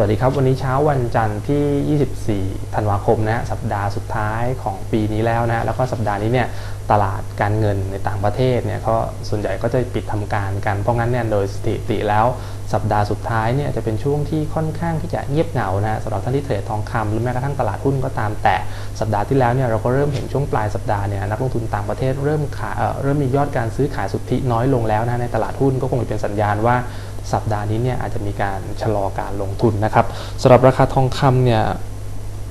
วัสดีครับวันนี้เช้าวันจันทร์ที่ 24 ธันวาคมนะสัปดาห์สุดท้ายของปีนี้แล้วนะแล้วก็สัปดาห์นี้เนี่ยตลาดการเงินในต่างประเทศเนี่ยก็ส่วนใหญ่ก็จะปิดทำการกันเพราะงั้นเนี่ยโดยสถิติแล้วสัปดาห์สุดท้ายเนี่ยจะเป็นช่วงที่ค่อนข้างที่จะเงียบเหงานะสำหรับท่านที่เทรดทองคำหรือแม้กระทั่งตลาดหุ้นก็ตามแต่สัปดาห์ที่แล้วเนี่ยเราก็เริ่มเห็นช่วงปลายสัปดาห์เนี่ยนักลงทุนต่างประเทศเริ่มขายเอ่อเริ่มมียอดการซื้อขายสุทธิน้อยลงแล้วนะในตลาดหุ้นก็คงเป็นสัญญาณว่า สัปดาห์นี้เนี่ยอาจจะมีการชะลอการลงทุนนะครับสำหรับราคาทองคำเนี่ย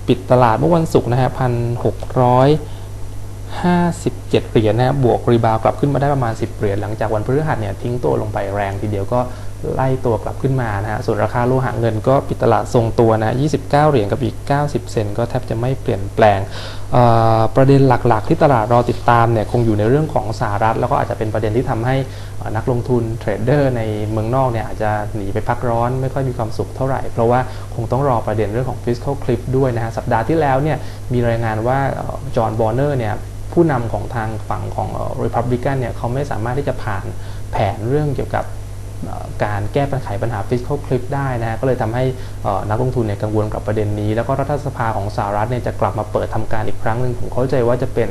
ปิดตลาดเมื่อวันศุกร์นะฮะพันหกร้อยห้าสิบเจ็ดเหรียญนะฮะบวกรีบาวกลับขึ้นมาได้ประมาณ 10 เหรียญหลังจากวันพฤหัสเนี่ยทิ้งตัวลงไปแรงทีเดียวก็ ไล่ตัวกลับขึ้นมานะฮะ ส่วนราคาโลหะเงินก็ปิดตลาดทรงตัวนะ 29 เหรียญกับอีก 90 เซนก็แทบจะไม่เปลี่ยนแปลง ประเด็นหลักๆ ที่ตลาดรอติดตามเนี่ยคงอยู่ในเรื่องของสหรัฐ แล้วก็อาจจะเป็นประเด็นที่ทำให้นักลงทุนเทรดเดอร์ในเมืองนอกเนี่ยอาจจะหนีไปพักร้อนไม่ค่อยมีความสุขเท่าไหร่ เพราะว่าคงต้องรอประเด็นเรื่องของ fiscal cliff ด้วยนะฮะ สัปดาห์ที่แล้วเนี่ยมีรายงานว่าจอห์นบอร์เนอร์เนี่ยผู้นำของทางฝั่งของ Republican เนี่ยเขาไม่สามารถที่จะผ่านแผนเรื่องเกี่ยวกับ การแก้ปัญหาปัญหา fiscal cliff ได้นะก็เลยทำให้นักลงทุนเนี่ยกังวลกับประเด็นนี้ แล้วก็รัฐสภาของสหรัฐเนี่ยจะกลับมาเปิดทำการอีกครั้งหนึ่งผมเข้าใจว่าจะเป็น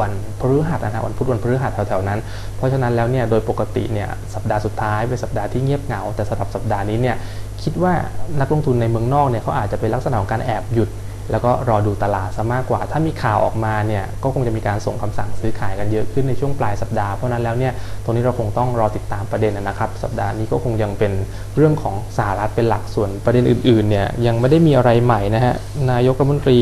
วันพฤหัสนะฮะวันพุธวันพฤหัสแถวๆนั้น เพราะฉะนั้นแล้วเนี่ยโดยปกติเนี่ยสัปดาห์สุดท้ายเป็นสัปดาห์ที่เงียบเหงา แต่สำหรับสัปดาห์นี้เนี่ยคิดว่านักลงทุนในเมืองนอกเนี่ยเขาอาจจะเป็นลักษณะของการแอบหยุด แล้วก็รอดูตลาดซะมากกว่า ถ้ามีข่าวออกมาเนี่ยก็คงจะมีการส่งคำสั่งซื้อขายกันเยอะขึ้นในช่วงปลายสัปดาห์เพราะฉะนั้นแล้วเนี่ยตรงนี้เราคงต้องรอติดตามประเด็นนะครับ สัปดาห์นี้ก็คงยังเป็นเรื่องของสหรัฐเป็นหลักส่วนประเด็นอื่นๆเนี่ยยังไม่ได้มีอะไรใหม่นะฮะนายกรัฐมนตรี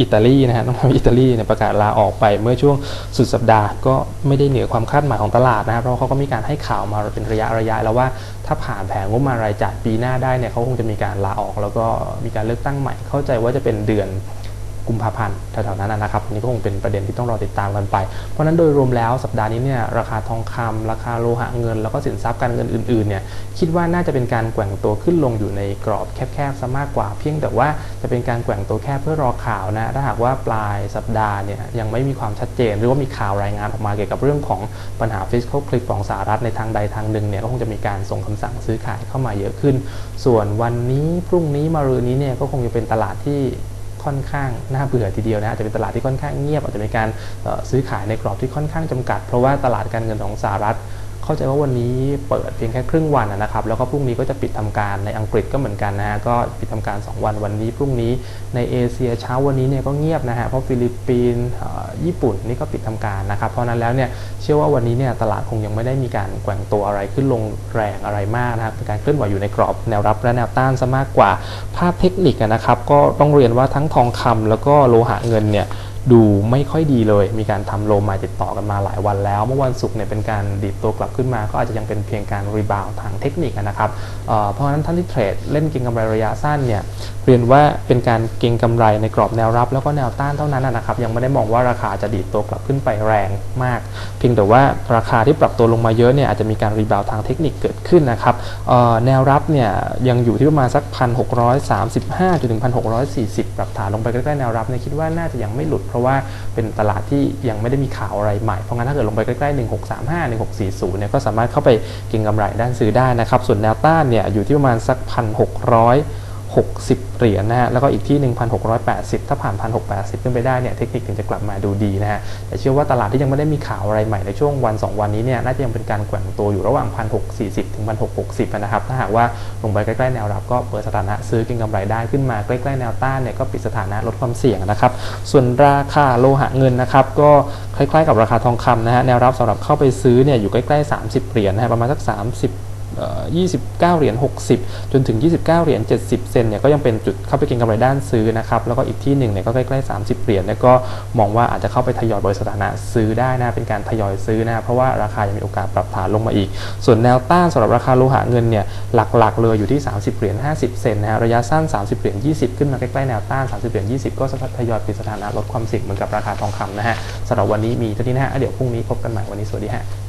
อิตาลีนะฮะน้องทำอิตาลีเนี่ยประกาศลาออกไปเมื่อช่วงสุดสัปดาห์ก็ไม่ได้เหนือความคาดหมายของตลาดนะครับเพราะเขาก็มีการให้ข่าวมาเป็นระยะระยะแล้วว่าถ้าผ่านแผนงบมารายจ่ายปีหน้าได้เนี่ยเขาคงจะมีการลาออก แล้วก็มีการเลือกตั้งใหม่เข้าใจว่าจะเป็นเดือน กุมภาพันธ์แถวๆนั้นนะครับนนี้ก็คงเป็นประเด็นที่ต้องรอติดตามกันไป เพราะนั้นโดยรวมแล้วสัปดาห์นี้เนี่ยราคาทองคำราคาโลหะเงิน แล้วก็สินทรัพย์การเงินอื่นๆเนี่ยคิดว่าน่าจะเป็นการแกว่งตัวขึ้นลงอยู่ในกรอบแคบๆซะมากกว่า เพียงแต่ว่าจะเป็นการแกว่งตัวแค่เพื่อรอข่าวนะถ้าหากว่าปลายสัปดาห์เนี่ยยังไม่มีความชัดเจน หรือว่ามีข่าวรายงานออกมาเกี่ยวกับเรื่องของปัญหา fiscal cliff ของสหรัฐในทางใดทางหนึ่งเนี่ยก็คงจะมีการส่งคำสั่งซื้อขายเข้ามาเยอะขึ้น ส่วนวันนี้พรุ่งนี้มะรืนนี้เนี่ยก็คงจะเป็นตลาดที่ ค่อนข้างน่าเบื่อทีเดียวนะอาจจะเป็นตลาดที่ค่อนข้างเงียบอาจจะมีการซื้อขายในกรอบที่ค่อนข้างจำกัด เพราะว่าตลาดการเงินของสหรัฐ เข้าใจว่าวันนี้เปิดเพียงแค่ครึ่งวันนะครับ แล้วก็พรุ่งนี้ก็จะปิดทำการในอังกฤษก็เหมือนกันนะฮะก็ปิดทำการ 2 วันวันนี้พรุ่งนี้ในเอเชียเช้าวันนี้เนี่ยก็เงียบนะฮะเพราะฟิลิปปินส์ญี่ปุ่นนี่ก็ปิดทำการนะครับ เพราะนั้นแล้วเนี่ยเชื่อว่าวันนี้เนี่ยตลาดคงยังไม่ได้มีการแกว่งตัวอะไรขึ้นลงแรงอะไรมากนะครับเป็นการเคลื่อนไหวอยู่ในกรอบแนวรับและแนวต้านซะมากกว่าภาพเทคนิคนะครับ ก็ต้องเรียนว่าทั้งทองคำแล้วก็โลหะเงินเนี่ย ดูไม่ค่อยดีเลย มีการทำโลมาติดต่อกันมาหลายวันแล้ว เมื่อวันศุกร์เนี่ยเป็นการดีดตัวกลับขึ้นมา ก็อาจจะยังเป็นเพียงการรีบาวทางเทคนิคนะครับเเพราะฉะนั้นท่านที่เทรดเล่นเก็งกำไรระยะสั้นเนี่ย เรียนว่าเป็นการเก็งกำไรในกรอบแนวรับ แล้วก็แนวต้านเท่านั้นนะครับ ยังไม่ได้มองว่าราคาจะดีดตัวกลับขึ้นไปแรงมาก เพียงแต่ว่าราคาที่ปรับตัวลงมาเยอะเนี่ยอาจจะมีการรีบาวทางเทคนิคเกิดขึ้นนะครับแนวรับเนี่ยยังอยู่ที่ประมาณสัก 1,635จนถึง1,640 ปรับฐานลงไปใกล้ๆแนวรับเนี่ยคิดว่าน่าจะยังไม่หลุด เพราะว่าเป็นตลาดที่ยังไม่ได้มีข่าวอะไรใหม่ เพราะงั้นถ้าเกิดลงไปใกล้ๆ 1635 1640 เนี่ยก็สามารถเข้าไปเก็งกำไรด้านซื้อได้นะครับ ส่วนแนวต้านเนี่ยอยู่ที่ประมาณสัก 1,600 60 เหรียญนะฮะแล้วก็อีกที่ 1,680 ถ้าผ่าน 1,680 ขึ้นไปได้เนี่ยเทคนิคถึงจะกลับมาดูดีนะฮะแต่เชื่อว่าตลาดที่ยังไม่ได้มีข่าวอะไรใหม่ในช่วงวัน 2 วันนี้เนี่ยน่าจะยังเป็นการแกว่งตัวอยู่ระหว่าง 1,640 ถึง 1,660 นะครับ ถ้าหากว่าลงไปใกล้ๆแนวรับก็เปิดสถานะซื้อเก็งกำไรได้ขึ้นมาใกล้ๆแนวต้านเนี่ยก็ปิดสถานะลดความเสี่ยงนะครับ ส่วนราคาโลหะเงินนะครับก็คล้ายๆ กับราคาทองคำนะฮะแนวรับสำหรับเข้าไปซื้อเนี่ยอยู่ใกล้ๆ 30 เหรียญนะฮะประมาณสัก 30 29 เหรียญ 60 จนถึง 29 เหรียญ 70 เซนเนี่ยก็ยังเป็นจุดเข้าไปเก็งกำไรด้านซื้อนะครับ แล้วก็อีกที่หนึ่งเนี่ยก็ใกล้ๆ 30 เหรียญเนี่ยก็มองว่าอาจจะเข้าไปทยอยบริสถานะซื้อได้นะ เป็นการทยอยซื้อนะ เพราะว่าราคายังมีโอกาสปรับฐานลงมาอีก ส่วนแนวต้านสำหรับราคาโลหะเงินเนี่ยหลักๆ เลยอยู่ที่ 30 เหรียญ 50 เซนนะฮะ ระยะสั้น 30 เหรียญ 20 ขึ้นมาใกล้ๆ แนวต้าน 30 เหรียญ 20 ก็ทยอยปิดสถานะลดความเสี่ยงเหมือนกับราคาทองคำนะฮะสำหรับวันนี้มีเท่านี้นะฮะเดี๋ยวพรุ่งนี้พบกันใหม่วันนี้สวัสดีฮะ